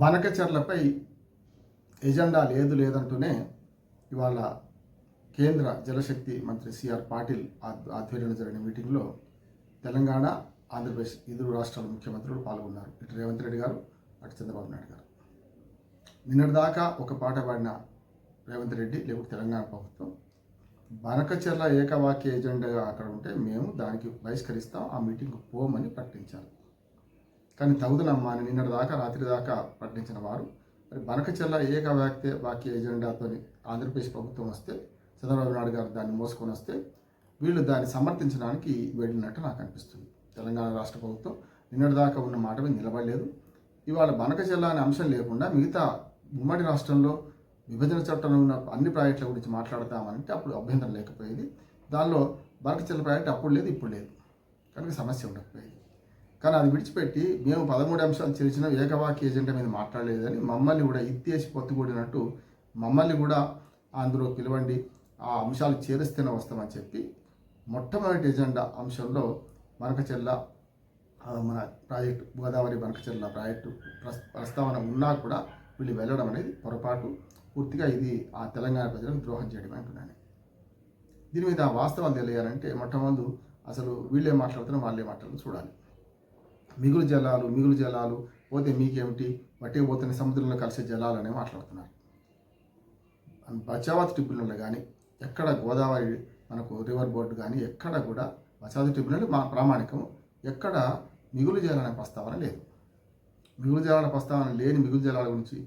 బనకచర్లపై agenda లేదు లేదంటూనే ఇవాళ కేంద్ర జలశక్తి మంత్రి సిఆర్ పాటిల్ ఆధ్వర్యంలో జరిగిన మీటింగ్లో తెలంగాణ ఆంధ్రప్రదేశ్ ఇరు రాష్ట్రాల ముఖ్యమంత్రులు పాల్గొన్నారు. ఇటు రేవంత్ రెడ్డి గారు అటు చంద్రబాబు నాయుడు గారు. నిన్నటిదాకా ఒక పాట పాడిన రేవంత్ రెడ్డి లేకపోతే తెలంగాణ ప్రభుత్వం బనకచెర్ల ఏకవాక్య ఎజెండాగా అక్కడ ఉంటే మేము దానికి బహిష్కరిస్తాం ఆ మీటింగ్కు పోమని ప్రకటించారు. కానీ తగుదనమ్మా అని నిన్నటి దాకా రాత్రి దాకా ప్రకటించిన వారు. మరి బనకచెర్ల ఏక వాక్య ఎజెండాతో ఆంధ్రప్రదేశ్ ప్రభుత్వం వస్తే చంద్రబాబు నాయుడు గారు దాన్ని మోసుకొని వస్తే వీళ్ళు దాన్ని సమర్థించడానికి వెళ్ళినట్టు నాకు అనిపిస్తుంది. తెలంగాణ రాష్ట్ర ప్రభుత్వం నిన్నటి దాకా ఉన్న మాట మీద నిలబడలేదు. ఇవాళ బనకచెర్ల అనే అంశం లేకుండా మిగతా ఉమ్మడి రాష్ట్రంలో విభజన చట్టంలో ఉన్న అన్ని ప్రాజెక్టుల గురించి మాట్లాడతామంటే అప్పుడు అభ్యంతరం లేకపోయేది. దానిలో బనకచెర్ల ప్రాజెక్ట్ అప్పుడు లేదు ఇప్పుడు లేదు. కనుక సమస్య ఉండకపోయేది. కానీ అది విడిచిపెట్టి మేము పదమూడు అంశాలు చేసిన ఏకవాక్య ఎజెండా మీద మాట్లాడలేదని మమ్మల్ని కూడా ఇత్తేసి పొత్తుకూడినట్టు మమ్మల్ని కూడా అందులో పిలవండి ఆ అంశాలు చేరిస్తేనే వస్తామని చెప్పి మొట్టమొదటి ఎజెండా అంశంలో మనకచెల్ల మన ప్రాజెక్టు గోదావరి మనకచెల్ల ప్రాజెక్టు ప్రస్తావన ఉన్నా కూడా వీళ్ళు వెళ్ళడం అనేది పొరపాటు. పూర్తిగా ఇది ఆ తెలంగాణ ప్రజలకు ద్రోహం చేయడం అంటున్నాను. దీని మీద వాస్తవాలు తెలియాలంటే మొట్టమొదటి అసలు వీళ్ళే మాట్లాడుతున్నారు వాళ్ళే మాట్లాడుతున్నా చూడాలి. మిగులు జలాలు మిగులు జలాలు పోతే మీకేమిటి? వట్టికి పోతున్న సముద్రంలో కలిసే జలాలు అనే మాట్లాడుతున్నారు. బచావత్ ట్రిబ్యునల్ కానీ ఎక్కడ గోదావరి మనకు రివర్ బోర్డు కానీ ఎక్కడ కూడా బచావత్ ట్రిబ్యునల్ మా ప్రామాణికం ఎక్కడ మిగులు జలాల ప్రస్తావన లేదు. మిగులు జలాల ప్రస్తావన లేని మిగులు జలాల గురించి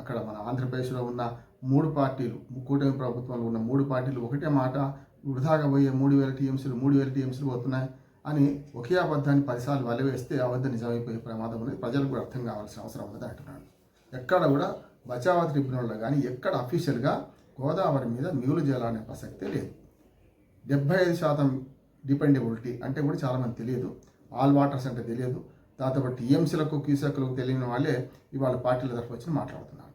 అక్కడ మన ఆంధ్రప్రదేశ్లో ఉన్న మూడు పార్టీలు కూటమి ప్రభుత్వంలో ఉన్న మూడు పార్టీలు ఒకటే మాట వృధాగా పోయే మూడు వేల టీఎంసీలు మూడు వేల టీఎంసీలు పోతున్నాయి. అని ఒకే అబద్ధాన్ని పదిసార్లు వలవేస్తే అబద్ధం నిజమైపోయే ప్రమాదం అనేది ప్రజలకు కూడా అర్థం కావాల్సిన అవసరం ఉన్నది అంటున్నాను ఎక్కడ కూడా బచావా ట్రిబ్యునల్లో కానీ ఎక్కడ అఫీషియల్గా గోదావరి మీద మిగులు చేయాలనే ప్రసక్తే లేదు. డెబ్బై ఐదు శాతం డిపెండబిలిటీ అంటే కూడా చాలామంది తెలియదు. ఆల్ వాటర్స్ అంటే తెలియదు. దాంతోపాటు టీఎంసీలకు క్యూసెక్లకు తెలియని వాళ్ళే ఇవాళ పార్టీల తరఫు వచ్చి మాట్లాడుతున్నారు.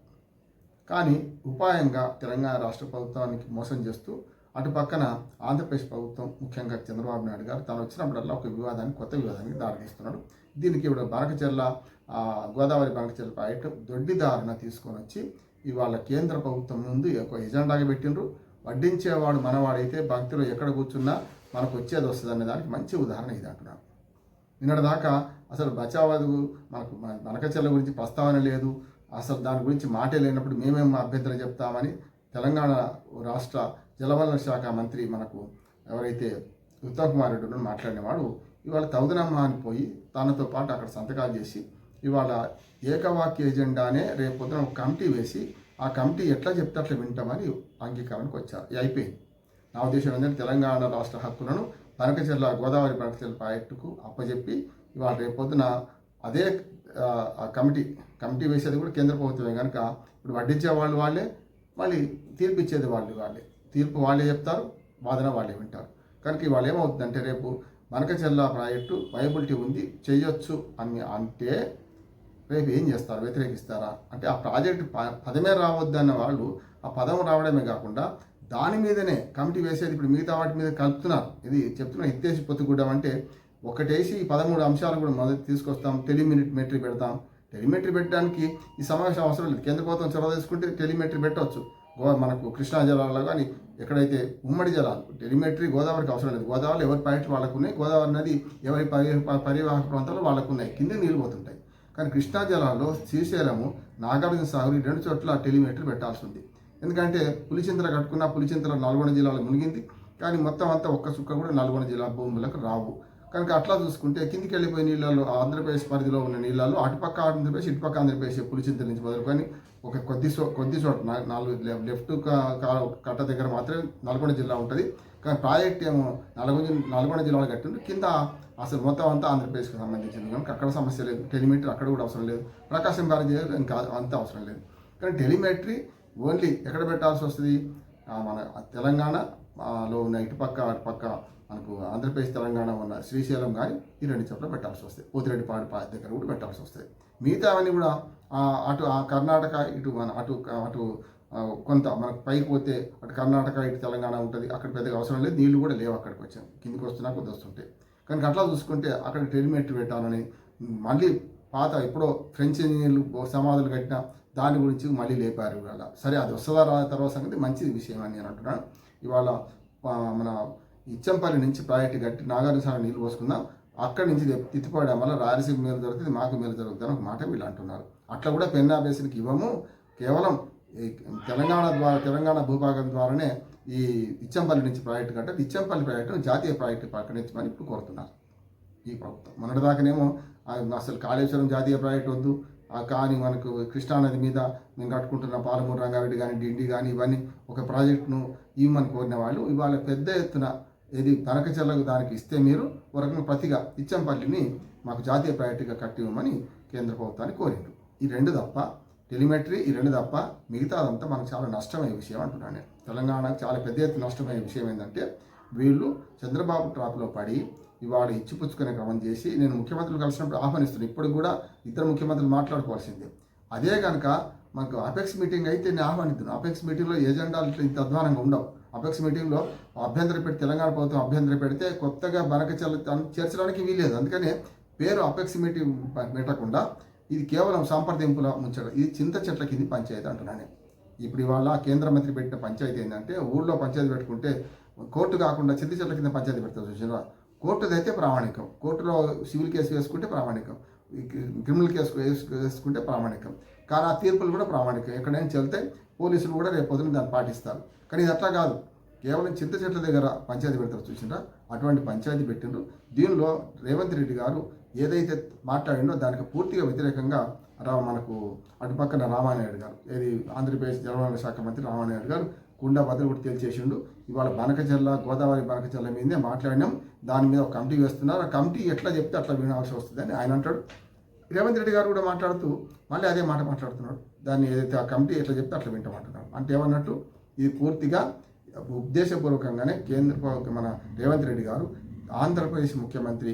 కానీ ఉపాయంగా తెలంగాణ రాష్ట్ర ప్రభుత్వానికి మోసం చేస్తూ అటు పక్కన ఆంధ్రప్రదేశ్ ప్రభుత్వం ముఖ్యంగా చంద్రబాబు నాయుడు గారు తాను వచ్చినప్పుడల్లా ఒక వివాదానికి కొత్త వివాదానికి దారితీస్తున్నాడు. దీనికి ఇప్పుడు బనకచెర్ల గోదావరి బనకచెర్ల ప్రాజెక్టు దొడ్డిదారున తీసుకొని వచ్చి ఇవాళ కేంద్ర ప్రభుత్వం ముందు ఒక ఎజెండాగా పెట్టిండ్రు. వడ్డించేవాడు మనవాడైతే భక్తిలో ఎక్కడ కూర్చున్నా మనకు వచ్చేది వస్తుంది అనే దానికి మంచి ఉదాహరణ ఇది అంటున్నాను నిన్నటి దాకా అసలు బచావాదు మనకు బనకచెర్ల గురించి ప్రస్తావన లేదు. అసలు దాని గురించి మాటే లేనప్పుడు మేమేం అభ్యంతరం చెప్తామని తెలంగాణ రాష్ట్ర జలవనరుల శాఖ మంత్రి మనకు ఎవరైతే ఉత్తమ్ కుమార్ రెడ్డి మాట్లాడినవాడు ఇవాళ తౌదనమ్మ అని పోయి తనతో పాటు అక్కడ సంతకాలు చేసి ఇవాళ ఏకవాక్య ఎజెండానే రేపు పొద్దున ఒక కమిటీ వేసి ఆ కమిటీ ఎట్లా చెప్తే అట్లా వింటామని అంగీకారానికి వచ్చారు. అయిపోయింది. నా ఉద్దేశం ఏంటంటే తెలంగాణ రాష్ట్ర హక్కులను బనకచెర్ల గోదావరి బనకచెర్ల ప్రాజెక్టుకు అప్పచెప్పి ఇవాళ రేపు పొద్దున అదే ఆ, కమిటీ కమిటీ వేసేది కూడా కేంద్ర ప్రభుత్వమే. కనుక ఇప్పుడు వడ్డించే వాళ్ళు వాళ్ళే మళ్ళీ తీర్పిచ్చేది వాళ్ళు వాళ్ళే. తీర్పు వాళ్ళే చెప్తారు వాదన వాళ్ళే వింటారు. కనుక ఇవాళ ఏమవుతుందంటే రేపు బనకచెర్ల ప్రాజెక్టు వైబిలిటీ ఉంది చేయొచ్చు అని అంటే రేపు ఏం చేస్తారు వ్యతిరేకిస్తారా? అంటే ఆ ప్రాజెక్టు ప- పదమే రావద్దన్న వాళ్ళు ఆ పదం రావడమే కాకుండా దాని మీదనే కమిటీ వేసేది ఇప్పుడు మిగతా వాటి మీద కలుపుతున్నారు. ఇది చెప్తున్న ఎత్తేసి పొత్తుకూడడం అంటే ఒకటేసి ఈ పదమూడు అంశాలు కూడా మొదటి తీసుకొస్తాం టెలిమినిట్ మెట్రీ పెడతాం. టెలిమెట్రీ పెట్టడానికి ఈ సమావేశం అవసరం లేదు. కేంద్ర ప్రభుత్వం చొరవ తీసుకుంటే టెలిమెట్రీ పెట్టవచ్చు. గో మనకు కృష్ణా జిల్లాలో కానీ ఎక్కడైతే ఉమ్మడి జలాలు టెలిమెట్రీ గోదావరికి అవసరం లేదు. గోదావరి ఎవరి పాయింట్లు వాళ్ళకు ఉన్నాయి గోదావరి నది ఎవరి పరివాహక ప్రాంతాలు వాళ్ళకు ఉన్నాయి. కింద నీళ్ళు పోతుంటాయి. కానీ కృష్ణా జలాల్లో శ్రీశైలము నాగార్జున సాగర్ రెండు చోట్ల టెలిమెట్రీ పెట్టాల్సి ఉంది. ఎందుకంటే పులిచింతల కట్టుకున్న పులిచింతల నల్గొండ జిల్లాలో మునిగింది. కానీ మొత్తం అంతా ఒక్క చుక్క కూడా నల్గొండ జిల్లా భూములకు రావు. కనుక అట్లా చూసుకుంటే కిందికి వెళ్ళిపోయే నీళ్ళలో ఆంధ్రప్రదేశ్ పరిధిలో ఉన్న నీళ్ళలో అటుపక్క ఆంధ్రప్రదేశ్ ఇటుపక్క ఆంధ్రప్రదేశ్ పులిచింత నుంచి మొదలుకొని ఒక కొద్ది సో కొద్ది చోట నాలుగు లెఫ్ట్ కట్ట దగ్గర మాత్రమే నల్గొండ జిల్లా ఉంటుంది. కానీ ప్రాజెక్ట్ ఏమో నల్గొండ నల్గొండ జిల్లాలో కట్టింది కింద అసలు మొత్తం అంతా ఆంధ్రప్రదేశ్కి సంబంధించింది. కనుక అక్కడ సమస్య లేదు. టెలిమెట్రీ అక్కడ కూడా అవసరం లేదు. ప్రకాశం బ్యారేజ్ ఇంకా అంత అవసరం లేదు. కానీ టెలిమెట్రీ ఓన్లీ ఎక్కడ పెట్టాల్సి వస్తుంది? మన తెలంగాణలో ఉన్న ఇటుపక్క అటుపక్క మనకు ఆంధ్రప్రదేశ్ తెలంగాణ ఉన్న శ్రీశైలం కానీ ఈ రెండు చోట్ల పెట్టాల్సి వస్తాయి. పోతిరెడ్డిపాడు పా దగ్గర కూడా పెట్టాల్సి వస్తాయి. మిగతా అవన్నీ కూడా అటు ఆ కర్ణాటక ఇటు మన అటు అటు కొంత మనకు పైకి పోతే అటు కర్ణాటక ఇటు తెలంగాణ ఉంటుంది. అక్కడ పెద్దగా అవసరం లేదు. నీళ్ళు కూడా లేవు అక్కడికి వచ్చాం. కిందికి వస్తున్నా కొద్ది వస్తుంటాయి. కనుక అట్లా చూసుకుంటే అక్కడ టెలిమెట్రీ పెట్టాలని మళ్ళీ పాత ఎప్పుడో ఫ్రెంచ్ ఇంజనీర్లు సమాధులు కట్టిన దాని గురించి మళ్ళీ లేపారు ఇవాళ. సరే అది వస్తుందా తర్వాత సంగతి మంచి విషయం అని నేను అంటున్నాను. ఇవాళ మన ఇచ్చంపల్లి నుంచి ప్రాజెక్టు కట్టి నాగార్జునసాగర్ నీళ్ళు పోసుకుందాం. అక్కడి నుంచి తిత్తిపోవడం వల్ల రాయలసీమ మేలు జరుగుతుంది మాకు మేలు జరుగుతుంది అని ఒక మాట వీళ్ళు అంటున్నారు. అట్లా కూడా పెన్నా బేసిన్కి ఇవ్వము. కేవలం తెలంగాణ ద్వారా తెలంగాణ భూభాగం ద్వారానే ఈ ఇచ్చంపల్లి నుంచి ప్రాజెక్టు కట్టారు. ఇచ్చంపల్లి ప్రాజెక్టును జాతీయ ప్రాజెక్టు ప్రకటించమని ఇప్పుడు కోరుతున్నారు ఈ ప్రభుత్వం. మొన్నటిదాకానేమో అసలు కాళేశ్వరం జాతీయ ప్రాజెక్టు వద్దు. కానీ మనకు కృష్ణానది మీద మేము కట్టుకుంటున్న పాలమూరు రంగారెడ్డి కానీ డిండి కానీ ఇవన్నీ ఒక ప్రాజెక్టును ఇవ్వమని కోరిన వాళ్ళు ఇవాళ పెద్ద ఎత్తున ఇది తనకచెల్లకు దానికి ఇస్తే మీరు ఒక రకంగా ప్రతిగా ఇచ్చంపల్లిని మాకు జాతీయ ప్రయారిటీగా కట్టి ఇవ్వమని కేంద్ర ప్రభుత్వాన్ని కోరిండు ఈ రెండు తప్ప టెలిమెట్రీ ఈ రెండు తప్ప మిగతాదంతా మనకు చాలా నష్టమయ్యే విషయం అంటున్నాను నేను. తెలంగాణకు చాలా పెద్ద ఎత్తున నష్టమయ్యే విషయం ఏంటంటే వీళ్ళు చంద్రబాబు ట్రాప్లో పడి ఇవాళ ఇచ్చిపుచ్చుకునే క్రమం చేసి నేను ముఖ్యమంత్రులు కలిసినప్పుడు ఆహ్వానిస్తున్నాను ఇప్పుడు కూడా ఇద్దరు ముఖ్యమంత్రులు మాట్లాడుకోవాల్సిందే. అదే కనుక మనకు అపెక్స్ మీటింగ్ అయితే నేను ఆహ్వానిద్దాను. అపెక్స్ మీటింగ్లో ఎజెండాలు ఇంత అధ్వానంగా ఉండవు. అపెక్స్ మీటింగ్లో అభ్యంతర పెట్టి తెలంగాణ ప్రభుత్వం అభ్యంతర పెడితే కొత్తగా బనకచల్ల చేర్చడానికి వీలేదు అందుకనే పేరు అపెక్స్ మీటింగ్ పెట్టకుండా ఇది కేవలం సంప్రదింపుల ముచ్చట ఇది చింత చెట్ల కింది పంచాయతీ అంటున్నాను ఇప్పుడు ఇవాళ కేంద్ర మంత్రి పెట్టిన పంచాయతీ ఏంటంటే ఊళ్ళో పంచాయతీ పెట్టుకుంటే కోర్టు కాకుండా చింత చెట్ల కింద పంచాయతీ పెడతారు చూసారా కోర్టుది అయితే ప్రామాణికం. కోర్టులో సివిల్ కేసు వేసుకుంటే ప్రామాణికం. క్రిమినల్ కేసు వేసుకుంటే ప్రామాణికం. కానీ ఆ తీర్పులు కూడా ప్రామాణికం. ఎక్కడైనా చెల్తే పోలీసులు కూడా రేపు పొద్దున దాన్ని పాటిస్తారు. కానీ ఇది అట్లా కాదు. కేవలం చింత చెట్ల దగ్గర పంచాయతీ పెడతారు చూసినా అటువంటి పంచాయతీ పెట్టిండ్రు. దీనిలో రేవంత్ రెడ్డి గారు ఏదైతే మాట్లాడిండో దానికి పూర్తిగా వ్యతిరేకంగా రా మనకు అటుపక్కన రామానాయుడు గారు ఏది ఆంధ్రప్రదేశ్ జలవనరుల శాఖ మంత్రి రామానాయుడు గారు కుండా బదులు కూడా తేల్చేసిండు. ఇవాళ బనకచెల్ల గోదావరి బనకచెల్ల మీదే మాట్లాడినాం. దాని మీద ఒక కమిటీ వేస్తున్నారు. ఆ కమిటీ ఎట్లా చెప్తే అట్లా వినాల్సి వస్తుందని ఆయన అంటాడు. రేవంత్ రెడ్డి గారు కూడా మాట్లాడుతూ మళ్ళీ అదే మాట మాట్లాడుతున్నాడు. దాన్ని ఏదైతే ఆ కమిటీ ఎట్లా చెప్తే అట్లా వింటామంటున్నాడు. అంటే ఏమన్నట్టు ఇది పూర్తిగా ఉద్దేశపూర్వకంగానే కేంద్ర మన రేవంత్ రెడ్డి గారు ఆంధ్రప్రదేశ్ ముఖ్యమంత్రి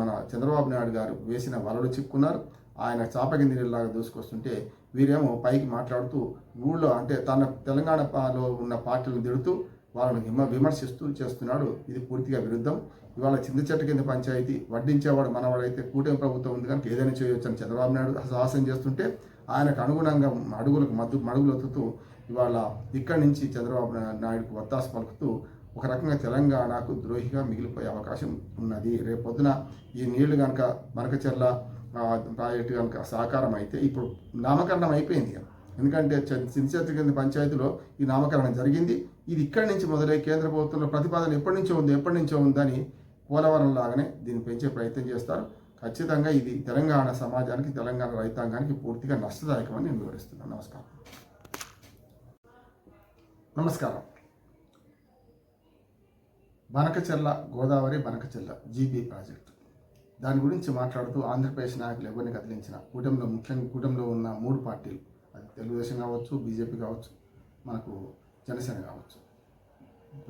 మన చంద్రబాబు నాయుడు గారు వేసిన వలలు చిక్కున్నారు. ఆయన చాపకింది నీళ్ళలాగా దూసుకొస్తుంటే వీరేమో పైకి మాట్లాడుతూ ఊళ్ళో అంటే తన తెలంగాణలో ఉన్న పార్టీలను తిడుతూ వాళ్ళని విమ విమర్శిస్తూ చేస్తున్నాడు. ఇది పూర్తిగా విరుద్ధం. ఇవాళ చింత చెట్టు కింద పంచాయతీ వడ్డించేవాడు మనవాడైతే కూటమి ప్రభుత్వం ఉంది కనుక ఏదైనా చేయొచ్చని చంద్రబాబు నాయుడు సాహసం చేస్తుంటే ఆయనకు అనుగుణంగా అడుగులకు మద్దు మడుగులు ఒత్తుతూ ఇవాళ ఇక్కడి నుంచి చంద్రబాబు నాయుడుకు వత్తాసు పలుకుతూ ఒక రకంగా తెలంగాణకు ద్రోహిగా మిగిలిపోయే అవకాశం ఉన్నది. రేపు పొద్దున ఈ నీళ్ళు కనుక మనకచెర్ల ప్రాజెక్టు కనుక సహకారం అయితే ఇప్పుడు నామకరణం అయిపోయింది ఎందుకంటే సిన్సియర్ కింద పంచాయతీలో ఈ నామకరణం జరిగింది. ఇది ఇక్కడి నుంచి మొదలై కేంద్ర ప్రభుత్వంలో ప్రతిపాదన ఎప్పటి నుంచో ఉంది ఎప్పటి నుంచో ఉందని పోలవరం లాగానే దీన్ని పెంచే ప్రయత్నం చేస్తారు. ఖచ్చితంగా ఇది తెలంగాణ సమాజానికి తెలంగాణ రైతాంగానికి పూర్తిగా నష్టదాయకమని నేను వివరిస్తున్నాను. నమస్కారం. నమస్కారం. Banakacherla Godavari Banakacherla GB project. దాని గురించి మాట్లాడుతూ ఆంధ్రప్రదేశ్ నాయకులు ఎవరిని కదిలించిన కూటమిలో ముఖ్యంగా కూటమిలో ఉన్న మూడు పార్టీలు అది తెలుగుదేశం కావచ్చు బీజేపీ కావచ్చు మనకు జనసేన కావచ్చు.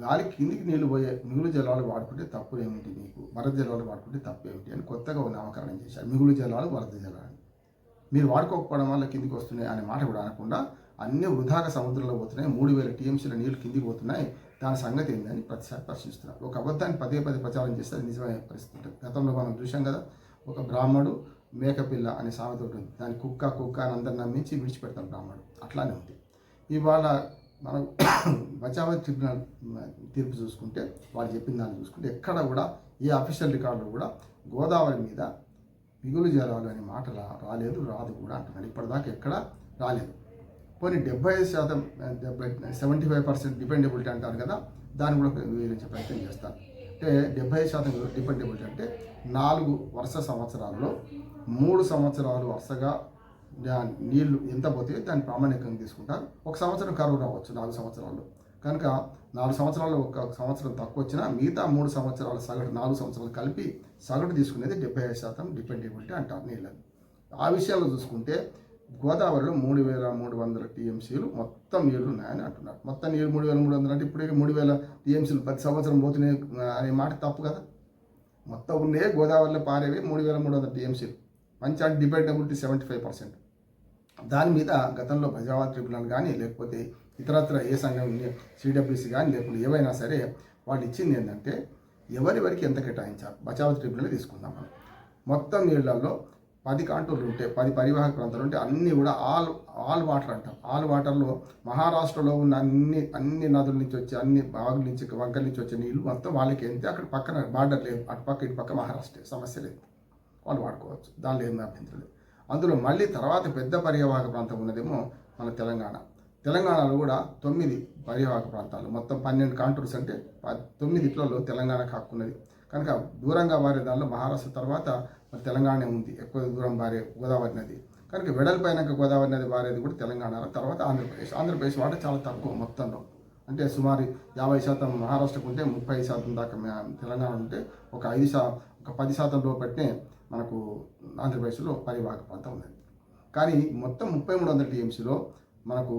గాలి కిందికి నీళ్ళు పోయే మిగులు జలాలు వాడుకుంటే తప్పు ఏమిటి నీకు? వరద జలాలు వాడుకుంటే తప్పు ఏమిటి అని కొత్తగా నామకరణం చేశారు. మిగులు జలాలు వరద జలాలు. మీరు వాడుకోకపోవడం వల్ల కిందికి వస్తున్నాయి అనే మాట కూడా అనకుండా అన్ని వృధాగా సముద్రంలో పోతున్నాయి. మూడు వేల టీఎంసీల నీళ్ళు కిందికి పోతున్నాయి. దాని సంగతి ఏందని ప్రతిసారి ప్రశ్నిస్తున్నారు. ఒక అబద్ధాన్ని పదే పదే ప్రచారం చేస్తే అది నిజమైన పరిస్థితి గతంలో మనం చూసాం కదా ఒక బ్రాహ్మడు మేకపిల్ల అనే సామెత ఒకటి ఉంది దాని కుక్క కుక్క అని అందరిని నమ్మించి విడిచిపెడతాం బ్రాహ్మడు. అట్లానే ఉంది. ఇవాళ మనం బచావతి ట్రిబ్యునల్ తీర్పు చూసుకుంటే వాళ్ళు చెప్పిన దాన్ని చూసుకుంటే ఎక్కడ కూడా ఏ అఫీషియల్ రికార్డులో కూడా గోదావరి మీద మిగులు జలాలు అనే మాట రాలేదు రాదు కూడా అంటున్నాడు ఇప్పటిదాకా ఎక్కడ రాలేదు. పోనీ డెబ్బై ఐదు శాతం డెబ్బై సెవెంటీ ఫైవ్ పర్సెంట్ డిపెండబిలిటీ అంటారు కదా దాన్ని కూడా వివరించే ప్రయత్నం చేస్తాను అంటే డెబ్బై ఐదు శాతం డిపెండబిలిటీ అంటే నాలుగు వరుస సంవత్సరాల్లో మూడు సంవత్సరాలు వరుసగా నీళ్ళు ఎంత పోతే దాన్ని ప్రామాణికంగా తీసుకుంటారు ఒక సంవత్సరం కరువు రావచ్చు నాలుగు సంవత్సరాల్లో. కనుక నాలుగు సంవత్సరాలు ఒక సంవత్సరం తక్కువ వచ్చినా మిగతా మూడు సంవత్సరాల సగటు నాలుగు సంవత్సరాలు కలిపి సగటు తీసుకునేది డెబ్బై ఐదు శాతం డిపెండబిలిటీ అంటారు నీళ్ళని. ఆ విషయాల్లో చూసుకుంటే గోదావరిలో మూడు వేల మూడు వందల టీఎంసీలు మొత్తం నీళ్ళు ఉన్నాయని అంటున్నారు. మొత్తం నీళ్ళు మూడు వేల మూడు వందలు అంటే ఇప్పుడే మూడు వేల టీఎంసీలు ప్రతి సంవత్సరం పోతున్నాయి అనే మాట తప్పు కదా? మొత్తం ఉన్నాయే గోదావరిలో పారేవి మూడు వేల మూడు వందల టీఎంసీలు. Panchayat dependability seventy five percent. దాని మీద గతంలో ప్రజావాద ట్రిబ్యునల్ కానీ లేకపోతే ఇతరత్ర ఏ సంఘం సిడబ్ల్యూసీ కానీ లేకపోతే ఏవైనా సరే వాళ్ళు ఇచ్చింది ఏంటంటే ఎవరెవరికి ఎంత కేటాయించారు బచావత్ ట్రిబ్యునల్ తీసుకుందాం మనం. మొత్తం నీళ్ళలో పది కాంటూర్లు ఉంటే పది పరివాహక ప్రాంతాలు ఉంటే అన్నీ కూడా ఆల్ ఆల్ వాటర్ అంటాం. ఆల్ వాటర్లో మహారాష్ట్రలో ఉన్న అన్ని అన్ని నదుల నుంచి వచ్చే అన్ని బాగుల నుంచి వంకల నుంచి వచ్చే నీళ్ళు మొత్తం వాళ్ళకి వెళ్తే అక్కడ పక్కన బార్డర్ లేదు. అటు పక్క ఇటు పక్క మహారాష్ట్ర సమస్య లేదు. వాళ్ళు వాడుకోవచ్చు. దానిలో ఏమి అభ్యంతరం లేదు. అందులో మళ్ళీ తర్వాత పెద్ద పర్యవాహక ప్రాంతం ఉన్నదేమో మన తెలంగాణ. తెలంగాణలో కూడా తొమ్మిది పర్యవాహక ప్రాంతాలు. మొత్తం పన్నెండు కాంటూర్స్ అంటే ప- తొమ్మిది ఇట్లలో తెలంగాణకు హక్కున్నది కనుక దూరంగా వారే దానిలో మహారాష్ట్ర తర్వాత మరి తెలంగాణ ఉంది. ఎక్కువ దూరం వారే గోదావరి నది. కనుక వెడల్పైనాక గోదావరి నది వారేది కూడా తెలంగాణ. తర్వాత ఆంధ్రప్రదేశ్. ఆంధ్రప్రదేశ్ వాటర్ చాలా తక్కువ మొత్తంలో. అంటే సుమారు యాభై శాతం మహారాష్ట్రకు ఉంటే ముప్పై శాతం దాకా తెలంగాణ ఉంటే ఒక ఐదు శా ఒక పది శాతం లోపట్నే మనకు ఆంధ్రప్రదేశ్లో పరివాహక ప్రాంతం ఉన్నది. కానీ మొత్తం ముప్పై మూడు వందల టీఎంసీలో మనకు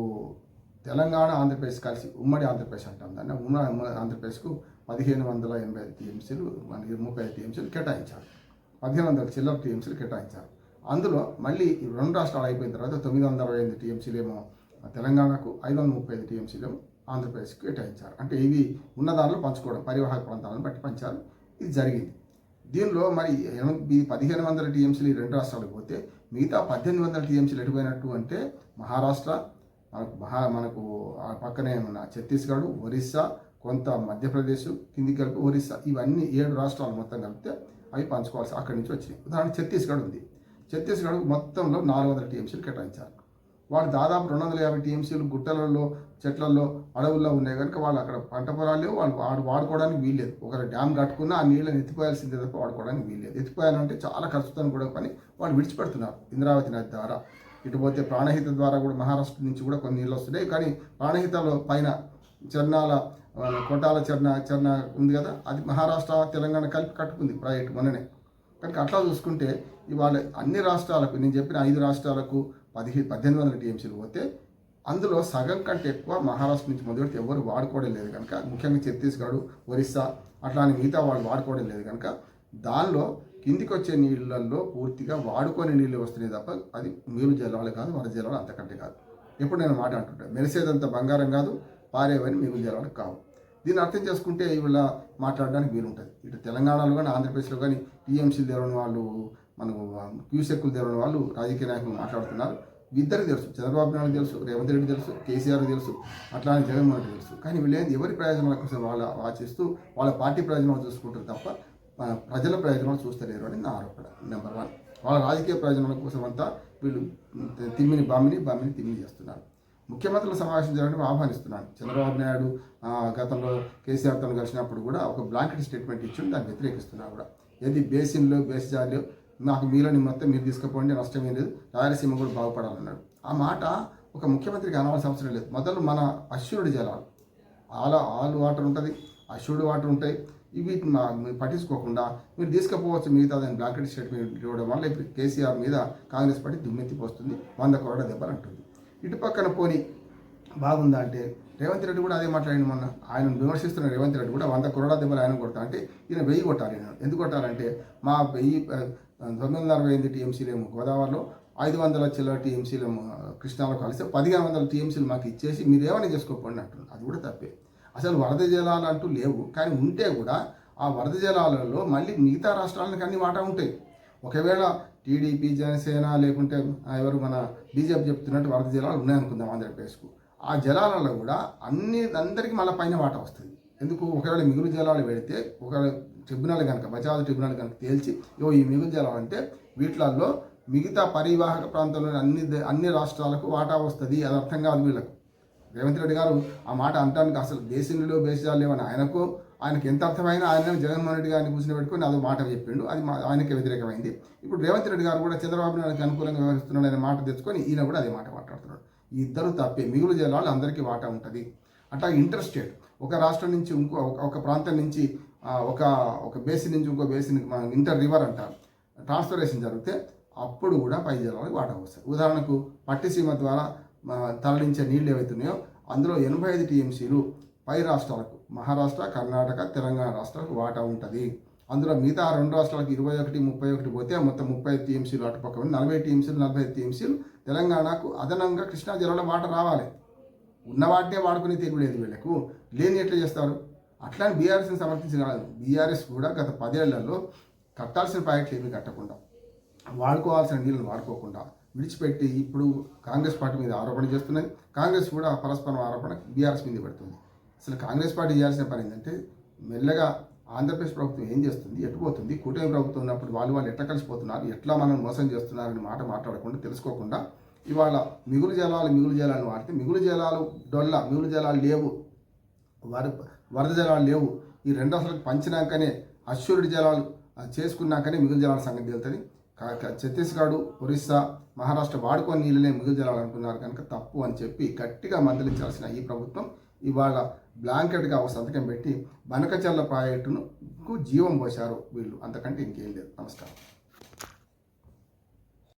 తెలంగాణ ఆంధ్రప్రదేశ్ కలిసి ఉమ్మడి ఆంధ్రప్రదేశ్ అంటాం దాన్ని. ఉమ్మడి ఆంధ్రప్రదేశ్కు పదిహేను వందల ఎనభై ఐదు టీఎంసీలు మనకి ముప్పై ఐదు టీఎంసీలు కేటాయించారు. పదిహేను వందల చిల్లర టీఎంసీలు కేటాయించారు. అందులో మళ్ళీ ఈ రెండు రాష్ట్రాలు అయిపోయిన తర్వాత తొమ్మిది వందల అరవై ఎనిమిది టీఎంసీలేమో తెలంగాణకు ఐదు వందల ముప్పై ఐదు టీఎంసీలేమో ఆంధ్రప్రదేశ్కి కేటాయించారు. అంటే ఇవి ఉన్నదారులు పంచుకోవడం పరివాహక ప్రాంతాలను బట్టి పంచారు. ఇది జరిగింది. దీనిలో మరి ఎనిమిది పదిహేను వందల టీఎంసీలు ఈ రెండు రాష్ట్రాలకు పోతే మిగతా పద్దెనిమిది వందల టీఎంసీలు ఎటుపోయినట్టు అంటే మహారాష్ట్ర మనకు మహా మనకు ఆ పక్కనే ఉన్న ఛత్తీస్గఢ్ ఒరిస్సా కొంత మధ్యప్రదేశ్ కిందికి కలిపి ఒరిస్సా. ఇవన్నీ ఏడు రాష్ట్రాలు మొత్తం కలిపితే అవి పంచుకోవాల్సి అక్కడి నుంచి వచ్చినాయి ఉదాహరణ ఛత్తీస్గఢ్ ఉంది. ఛత్తీస్గఢ్ మొత్తంలో నాలుగు వందల టీఎంసీలు కేటాయించారు. వాళ్ళు దాదాపు రెండు వందల యాభై టీఎంసీలు గుట్టలలో చెట్లలో అడవుల్లో ఉన్నాయి కనుక వాళ్ళు అక్కడ పంట పొలాలు లేవు, వాళ్ళు వాడు వాడుకోవడానికి వీల్లేదు ఒక డ్యామ్ కట్టుకున్నా ఆ నీళ్ళని ఎత్తిపోయాల్సిందే తప్ప వాడుకోవడానికి వీల్లేదు ఎత్తిపోయాలంటే చాలా ఖర్చుతో కూడా పని వాళ్ళు విడిచిపెడుతున్నారు. ఇంద్రావతి నది ద్వారా. ఇటు పోతే ప్రాణహిత ద్వారా కూడా మహారాష్ట్ర నుంచి కూడా కొన్ని నీళ్ళు వస్తున్నాయి. కానీ ప్రాణహితలో పైన చర్నాల ఆ, కొట్టాల చర్న ఉంది కదా అది మహారాష్ట్ర తెలంగాణ కలిపి కట్టుకుంది ప్రాజెక్ట్ మొన్ననే. కనుక అట్లా చూసుకుంటే ఇవాళ అన్ని రాష్ట్రాలకు నేను చెప్పిన ఐదు రాష్ట్రాలకు పదిహేను పద్దెనిమిది వందల టీఎంసీలు పోతే అందులో సగం కంటే ఎక్కువ మహారాష్ట్ర నుంచి మొదలెడితే ఎవరు వాడుకోవడం లేదు కనుక ముఖ్యంగా ఛత్తీస్గఢ్ ఒరిస్సా అట్లా అని మిగతా వాళ్ళు వాడుకోవడం లేదు కనుక దానిలో కిందికి వచ్చే నీళ్ళల్లో పూర్తిగా వాడుకొని నీళ్ళు వస్తున్నాయి తప్ప అది మేలు జలాలు కాదు వర జలాలు అంతకంటే కాదు. ఎప్పుడు నేను మాట అంటుంటాను మెరిసేదంత బంగారం కాదు పారేవని మీకు జరగడం కావు. దీన్ని అర్థం చేసుకుంటే ఇవాళ మాట్లాడడానికి వీలుంటుంది. ఇటు తెలంగాణలో కానీ ఆంధ్రప్రదేశ్లో కానీ టీఎంసీలు తెరవని వాళ్ళు మనకు క్యూసెక్కులు తెరవని వాళ్ళు రాజకీయ నాయకులు మాట్లాడుతున్నారు. ఇద్దరికి తెలుసు. చంద్రబాబు నాయుడు తెలుసు రేవంత్ రెడ్డి తెలుసు కేసీఆర్ తెలుసు అట్లానే జగన్మోహన్ రెడ్డి తెలుసు. కానీ వీళ్ళేది ఎవరి ప్రయోజనాల కోసం వాళ్ళ ఆచిస్తూ వాళ్ళ పార్టీ ప్రయోజనాలు చూసుకుంటారు తప్ప ప్రజల ప్రయోజనాలు చూస్తలేరు అని నా ఆరోపణ. నెంబర్ వన్ వాళ్ళ రాజకీయ ప్రయోజనాల కోసం అంతా వీళ్ళు తిమ్మిని బామ్మిని బామ్మిని తిమ్మిని చేస్తున్నారు. ముఖ్యమంత్రుల సమావేశం జరగడం ఆహ్వానిస్తున్నాను చంద్రబాబు నాయుడు గతంలో గతంలో కేసీఆర్తో కలిసినప్పుడు కూడా ఒక బ్లాంకెట్ స్టేట్మెంట్ ఇచ్చి దాన్ని వ్యతిరేకిస్తున్నా కూడా. ఏది బేసిన్లో బేసిజాలు నాకు మీలోని మొత్తం మీరు తీసుకుపోండి నష్టం ఏం లేదు రాయలసీమ కూడా బాగుపడాలన్నాడు. ఆ మాట ఒక ముఖ్యమంత్రికి అనవలసిన అవసరం లేదు. మొదలు మన అశ్వరుడి జలాలు. ఆల ఆల్ వాటర్ ఉంటుంది అశ్వరుడు వాటర్ ఉంటాయి. ఇవి పట్టించుకోకుండా మీరు తీసుకుపోవచ్చు మిగతా దాని బ్లాంకెట్ స్టేట్మెంట్ ఇవ్వడం వల్ల ఇప్పుడు కేసీఆర్ మీద కాంగ్రెస్ పార్టీ దుమ్మెత్తిపోస్తుంది వంద కోట్ల దెబ్బలు అంటుంది ఇటు పక్కన పోని బాగుందా అంటే రేవంత్ రెడ్డి కూడా అదే మాట్లాడింది మొన్న. ఆయన విమర్శిస్తున్న రేవంత్ రెడ్డి కూడా వంద కరోడా దెబ్బలు ఆయన కొడతా అంటే ఈయన వెయ్యి కొట్టాలి నేను ఎందుకు కొట్టాలంటే మా వెయ్యి తొమ్మిది వందల అరవై ఎనిమిది టీఎంసీలేమో గోదావరిలో ఐదు వందల చిల్ల టీఎంసీలేమో కృష్ణాలో కలిస్తే పదిహేను వందల టీఎంసీలు మాకు ఇచ్చేసి మీరు ఏమైనా చేసుకోకపోండి అంటున్నారు. అది కూడా తప్పే. అసలు వరద జలాలు అంటూ లేవు కానీ ఉంటే కూడా ఆ వరద జలాలలో మళ్ళీ మిగతా రాష్ట్రాలకు అన్ని వాటా ఉంటాయి. ఒకవేళ టీడీపీ జనసేన లేకుంటే ఎవరు మన బీజేపీ చెప్తున్నట్టు వరద జలాలు ఉన్నాయనుకుందాం ఆంధ్రప్రదేశ్కు ఆ జలాలలో కూడా అన్ని అందరికీ మళ్ళీ పైన వాటా వస్తుంది. ఎందుకు? ఒకవేళ మిగులు జలాలు పెడితే ఒకవేళ ట్రిబ్యునల్ కనుక బచావ్ ట్రిబ్యునల్ కనుక తేల్చి ఓ ఈ మిగులు జలాలు అంటే వీటిలలో మిగతా పరివాహక ప్రాంతంలోని అన్ని అన్ని రాష్ట్రాలకు వాటా వస్తుంది అది అర్థం కాదు వీళ్ళకు. రేవంత్ రెడ్డి గారు ఆ మాట అంటానికి అసలు బేసిన్లు బేసిజాలు లేవని ఆయనకు ఆయనకి ఎంత అర్థమైనా ఆయన జగన్మోహన్ రెడ్డి గారిని కూర్చుని పెట్టుకుని అదో మాట చెప్పిండు. అది మా- ఆయనకి వ్యతిరేకమైంది. ఇప్పుడు రేవంత్ రెడ్డి గారు కూడా చంద్రబాబు నాయుడుకి అనుకూలంగా వ్యవహరిస్తున్నాడు అనే మాట తెచ్చుకొని ఈయన కూడా అదే మాట మాట్లాడుతున్నాడు. ఈ ఇద్దరు తప్పే. మిగులు జిల్లాలు అందరికీ వాటా ఉంటుంది. అట్లా ఇంటర్ స్టేట్. ఒక రాష్ట్రం నుంచి ఇంకో ఒక- ఒక ప్రాంతం నుంచి ఒక ఒక బేసిన్ నుంచి ఇంకో బేసిన్ మనం ఇంటర్ రివర్ అంటారు ట్రాన్స్ఫరేషన్ జరిగితే అప్పుడు కూడా పై జిల్లాలకు వాటా వస్తాయి ఉదాహరణకు పట్టిసీమ ద్వారా తరలించే నీళ్ళు ఏవైతున్నాయో అందులో ఎనభై ఐదు టీఎంసీలు పై రాష్ట్రాలకు మహారాష్ట్ర కర్ణాటక తెలంగాణ రాష్ట్రాలకు వాటా ఉంటుంది. అందులో మిగతా రెండు రాష్ట్రాలకు ఇరవై ఒకటి ముప్పై ఒకటి పోతే మొత్తం ముప్పై ఐదు టీఎంసీలు అటుపక్క ఉంది. నలభై టీఎంసీలు నలభై ఐదు టీఎంసీలు తెలంగాణకు అదనంగా కృష్ణా జిల్లాలో వాట రావాలి. ఉన్న వాటినే వాడుకునే తెలియలేదు వీళ్ళకు. లేని ఎట్లా చేస్తారు? అట్లానే బీఆర్ఎస్ని సమర్థించిన బీఆర్ఎస్ కూడా గత పదేళ్ళలో కట్టాల్సిన ప్రాజెక్టులు ఏమీ కట్టకుండా వాడుకోవాల్సిన నీళ్ళని వాడుకోకుండా విడిచిపెట్టి ఇప్పుడు కాంగ్రెస్ పార్టీ మీద ఆరోపణ చేస్తున్నది కాంగ్రెస్ కూడా పరస్పరం ఆరోపణ బీఆర్ఎస్ మీద పెడుతుంది. అసలు కాంగ్రెస్ పార్టీ చేయాల్సిన పని ఏంటంటే మెల్లగా ఆంధ్రప్రదేశ్ ప్రభుత్వం ఏం చేస్తుంది? ఎటుపోతుంది కూటమి ప్రభుత్వం ఉన్నప్పుడు వాళ్ళు వాళ్ళు ఎట్లా కలిసిపోతున్నారు? ఎట్లా మనం మోసం చేస్తున్నారని మాట మాట్లాడకుండా తెలుసుకోకుండా ఇవాళ మిగులు జలాలు మిగులు జలాలు వాడితే మిగులు జలాలు డొల్ల మిగులు జలాలు లేవు. వర వరద జలాలు లేవు. ఈ రెండు అసలు పంచినాకనే అశ్వరుడి జలాలు చేసుకున్నాకనే మిగులు జలాల సంగతి వెళ్తుంది ఛత్తీస్గఢ్ ఒరిస్సా మహారాష్ట్ర వాడుకొని నీళ్ళనే మిగులు జలాలు అంటున్నారు కనుక తప్పు అని చెప్పి గట్టిగా మందలించాల్సిన ఈ ప్రభుత్వం ఇవాళ బ్లాంకెట్గా ఒక సంతకం పెట్టి బనకచల్ల ప్రాజెక్టును జీవం పోశారు వీళ్ళు. అంతకంటే ఇంకేం లేదు. నమస్కారం.